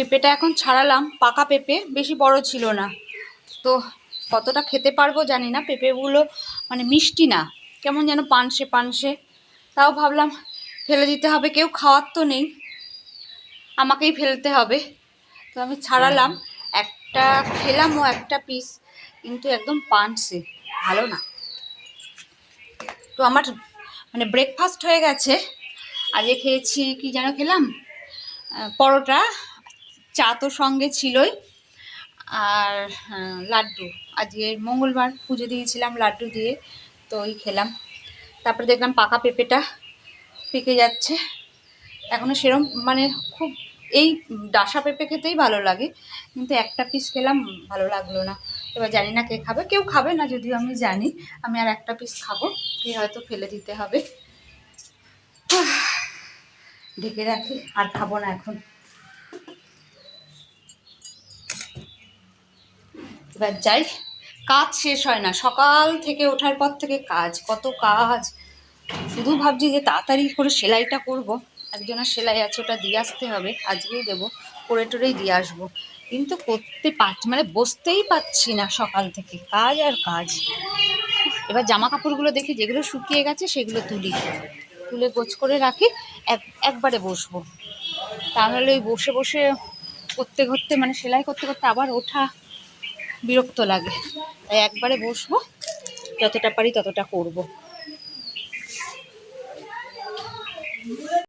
পেঁপেটা এখন ছাড়ালাম, পাকা পেঁপে, বেশি বড় ছিল না। তো কতটা খেতে পারব জানি না, পেঁপেগুলো মানে মিষ্টি না, কেমন যেন পানসে পানসে। তাও ভাবলাম ফেলে দিতে হবে, কেউ খাওয়ার তো নেই, আমাকেই ফেলতে হবে। তো আমি ছাড়ালাম, একটা খেলাম ও একটা পিস কিন্তু একদম পানসে, ভালো না। তো আমার মানে ব্রেকফাস্ট হয়ে গেছে, আজকে খেয়েছি, কি যেন খেলাম পরোটা চা তো সঙ্গে ছিলই। আর আহ, লাড্ডু। আজকে মঙ্গলবার পুজো দিয়েছিলাম লাড্ডু দিয়ে তো ওই খেলাম। তারপরে দেখলাম পাকা পেঁপেটা পেকে যাচ্ছে। এখনও সেরম মানে খুব এই ডাসা পেঁপে খেতেই ভালো লাগে। কিন্তু একটা পিস খেলাম ভালো লাগল না। এবার জানি না কে খাবে। কেউ খাবে না যদিও আমি জানি। আমি আর একটা পিস খাব। কে হয়তো ফেলে দিতে হবে। ঢেকে রাখি। আর খাব না এখন। এবার যাই, কাজ শেষ হয় না। সকাল থেকে ওঠার পর থেকে কাজ, কত কাজ। শুধু ভাবছি যে তাড়াতাড়ি করে সেলাইটা করব। একজনের সেলাই আছে, ওটা দিয়ে আসতে হবে। আজকেই দেবো, করে টরেই দিয়ে আসব। কিন্তু করতে পারছি মানে বসতেই পাচ্ছি না সকাল থেকে। কাজ আর কাজ। এবার জামা কাপড়গুলো দেখি, যেগুলো শুকিয়ে গেছে সেগুলো তুলি। তুলে গোছ করে রাখি, এক, একবারে বসবো। তাহলে ওই বসে বসে করতে করতে মানে সেলাই করতে করতে আবার ওঠা বিরক্ত লাগে। তাই একবারে বসবো যতটা পারি ততটা করব।